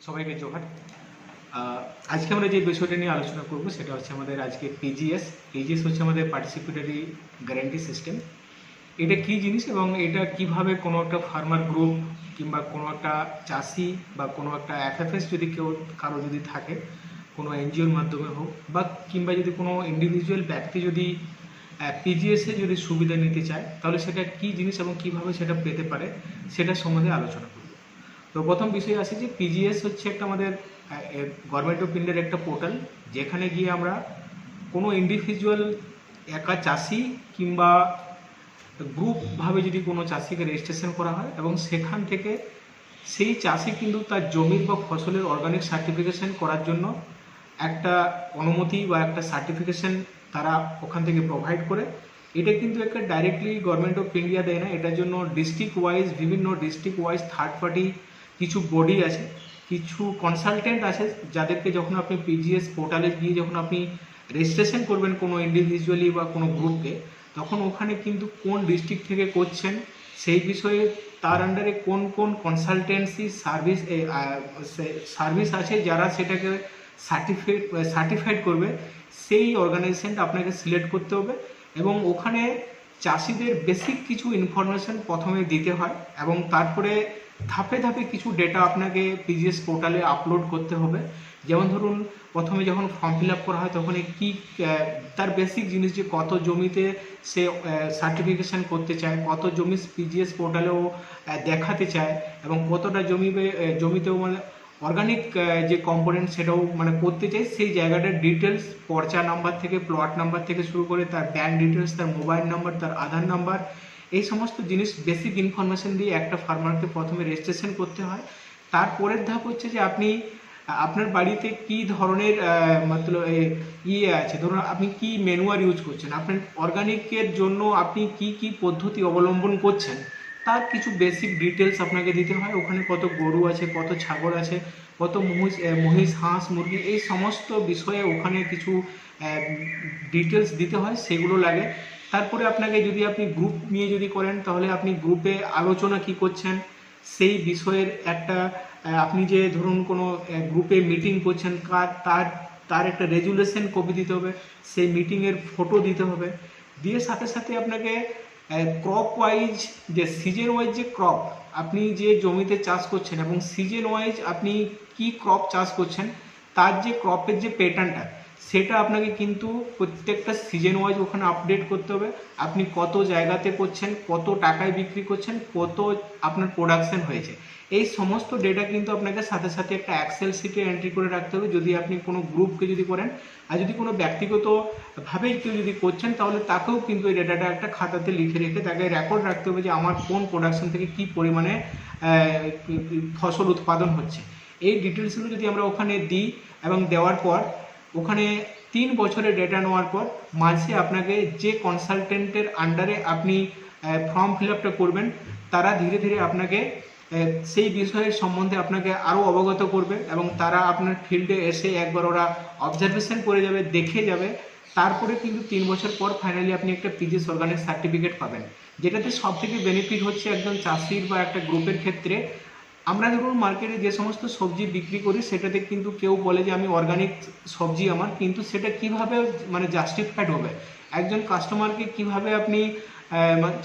সবাইকে জোহার। আজকে আমরা যে বিষয়টা নিয়ে আলোচনা করব, সেটা হচ্ছে আমাদের আজকে পিজিএস পিজিএস হচ্ছে আমাদের পার্টিসিপেটরি গ্যারান্টি সিস্টেম এটা কি জিনিস এবং এটা কীভাবে কোনো একটা ফার্মার গ্রুপ কিংবা কোনো একটা চাষি বা কোনো একটা এফএফএস যদি কেউ, কারও যদি থাকে, কোনো এনজিওর মাধ্যমে হোক বা কিংবা যদি কোনো ইন্ডিভিজুয়াল ব্যক্তি যদি পিজিএসে যদি সুবিধা নিতে চায়, তাহলে সেটা কি জিনিস এবং কীভাবে সেটা পেতে পারে, সেটা সম্বন্ধে আলোচনা করব। তো প্রথম বিষয় আসে যে পিজিএস হচ্ছে একটা আমাদের গভর্নমেন্ট অফ ইন্ডিয়ার একটা পোর্টাল যেখানে গিয়ে আমরা কোনো ইন্ডিভিজুয়াল একা চাষি কিংবা গ্রুপভাবে যদি কোনো চাষিকে রেজিস্ট্রেশন করা হয় এবং সেখান থেকে সেই চাষি কিন্তু তার জমির বা ফসলের অর্গানিক সার্টিফিকেশন করার জন্য একটা অনুমতি বা একটা সার্টিফিকেশন তারা ওখান থেকে প্রোভাইড করে। এটা কিন্তু একটা ডাইরেক্টলি গভর্নমেন্ট অফ ইন্ডিয়া দেয় না, এটার জন্য ডিস্ট্রিক্ট ওয়াইজ বিভিন্ন ডিস্ট্রিক্ট ওয়াইজ থার্ড পার্টি কিছু বডি আছে, কিছু কনসালটেন্ট আছে যাদেরকে যখন আপনি পিজিএস পোর্টালে গিয়ে যখন আপনি রেজিস্ট্রেশন করবেন কোনো ইন্ডিভিজুয়ালি বা কোনো গ্রুপকে তখন ওখানে কিন্তু কোন ডিস্ট্রিক্ট থেকে করছেন, সেই বিষয়ে তার আন্ডারে কোন কোন কনসালটেন্সি সার্ভিস সার্ভিস আছে যারা সেটাকে সার্টিফাইড সার্টিফাইড করবে, সেই অর্গানাইজেশনটা আপনাকে সিলেক্ট করতে হবে এবং ওখানে চাষিদের বেসিক কিছু ইনফরমেশন প্রথমে দিতে হয় এবং তারপরে ধাপে ধাপে কিছু ডেটা আপনাকে পিজিএস পোর্টালে আপলোড করতে হবে। যেমন ধরুন, প্রথমে যখন ফর্ম ফিল করা হয়, তখন কি তার বেসিক জিনিস যে কত জমিতে সে সার্টিফিকেশন করতে চায়, কত জমি পিজিএস পোর্টালেও দেখাতে চায় এবং কতটা জমি জমিতেও মানে অর্গানিক যে কম্পোনেন্ট সেটাও মানে করতে চাই সেই জায়গাটার ডিটেলস পর্চা নাম্বার থেকে প্লট নাম্বার থেকে শুরু করে তার ব্যাংক ডিটেলস তার মোবাইল নাম্বার তার আধার নাম্বার এই সমস্ত জিনিস বেসিক ইনফরমেশন দিয়ে একটা ফার্মারকে প্রথমে রেজিস্ট্রেশন করতে হয়। তারপরের ধাপ হচ্ছে যে আপনি, আপনার বাড়িতে কি ধরনের মতলব ইয়ে আছে? ধরুন আপনি কি ম্যানুয়ার ইউজ করছেন? আপনার অর্গানিকের জন্য আপনি কি কি পদ্ধতি অবলম্বন করছেন? তার কিছু বেসিক ডিটেলস আপনাকে দিতে হয়। ওখানে কত গরু আছে, কত ছাগল আছে, কত মহিষ মহিষ, হাঁস, মুরগি, এই সমস্ত বিষয়ে ওখানে কিছু ডিটেলস দিতে হয়। সেগুলো লাগে। তারপরে আপনাকে যদি আপনি গ্রুপ নিয়ে যদি করেন, তাহলে আপনি গ্রুপে আলোচনা কি করছেন, সেই বিষয়ের একটা আপনি যে ধরুন কোনো গ্রুপে মিটিং করছেন, কার, তার তার একটা রেজুলেশন কপি দিতে হবে, সেই মিটিংয়ের ফটো দিতে হবে। দিয়ে সাথে সাথে আপনাকে ক্রপ ওয়াইজ যে সিজন ওয়াইজ যে ক্রপ আপনি যে জমিতে চাষ করছেন এবং সিজন ওয়াইজ আপনি কি ক্রপ চাষ করছেন তার যে ক্রপের যে প্যাটার্নটা সেটা আপনাকে কিন্তু প্রত্যেকটা সিজন ওয়াইজ ওখানে আপডেট করতে হবে। আপনি কত জায়গাতে করছেন, কত টাকায় বিক্রি করছেন, কত আপনার প্রোডাকশন হয়েছে। এই সমস্ত ডেটা কিন্তু আপনাকে সাথে সাথে একটা অ্যাক্সেল শিটে এন্ট্রি করে রাখতে হবে। যদি আপনি কোনো গ্রুপকে যদি করেন, আর যদি কোনো ব্যক্তিগতভাবে কেউ যদি করছেন, তাহলে তাকেও কিন্তু এই ডেটাটা একটা খাতাতে লিখে রেখে তাকে রেকর্ড রাখতে হবে যে আমার কোন প্রোডাকশন থেকে কি পরিমাণে ফসল উৎপাদন হচ্ছে। এই ডিটেলসগুলো যদি আমরা ওখানে দিই এবং দেওয়ার পর, ওখানে তিন বছরের ডেটা নেওয়ার পর, মাঝে আপনাকে যে কনসালটেন্টের আন্ডারে আপনি ফর্ম ফিল আপটা করবেন, তারা ধীরে ধীরে আপনাকে সেই বিষয়ের সম্বন্ধে আপনাকে আরও অবগত করবে এবং তারা আপনার ফিল্ডে এসে একবার ওরা অবজারভেশন করে যাবে, দেখে যাবে। তারপরে কিন্তু তিন বছর পর ফাইনালি আপনি একটা পিজিএস অর্গানিক সার্টিফিকেট পাবেন, যেটাতে সব থেকে বেনিফিট হচ্ছে একজন চাষির বা একটা গ্রুপের ক্ষেত্রে আমরা ধরুন মার্কেটে যে সমস্ত সবজি বিক্রি করি, সেটাতে কিন্তু কেউ বলে যে আমি অর্গানিক সবজি আমার, কিন্তু সেটা কীভাবে মানে জাস্টিফাইড হবে? একজন কাস্টমারকে কীভাবে আপনি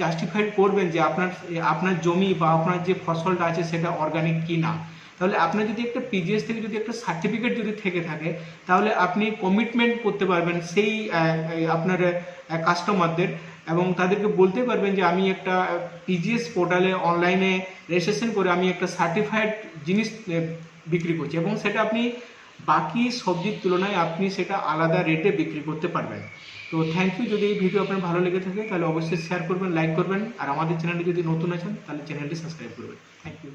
জাস্টিফাইড করবেন যে আপনার আপনার জমি বা আপনার যে ফসলটা আছে সেটা অর্গানিক কি না তাহলে আপনার যদি একটা পিজিএস থেকে যদি একটা সার্টিফিকেট যদি থেকে থাকে, তাহলে আপনি কমিটমেন্ট করতে পারবেন সেই আপনার কাস্টমারদের এবং তাদেরকে বলতে পারবেন যে আমি একটা পিজিএস পোর্টালে অনলাইনে রেজিস্ট্রেশন করে আমি একটা সার্টিফাইড জিনিস বিক্রি করছি এবং সেটা আপনি বাকি সবজির তুলনায় আপনি সেটা আলাদা রেটে বিক্রি করতে পারবেন। তো থ্যাংক ইউ যদি এই ভিডিও আপনার ভালো লেগে থাকে তাহলে অবশ্যই শেয়ার করবেন লাইক করবেন, আর আমাদের চ্যানেলে যদি নতুন আছেন তাহলে চ্যানেলটি সাবস্ক্রাইব করবেন। Thank you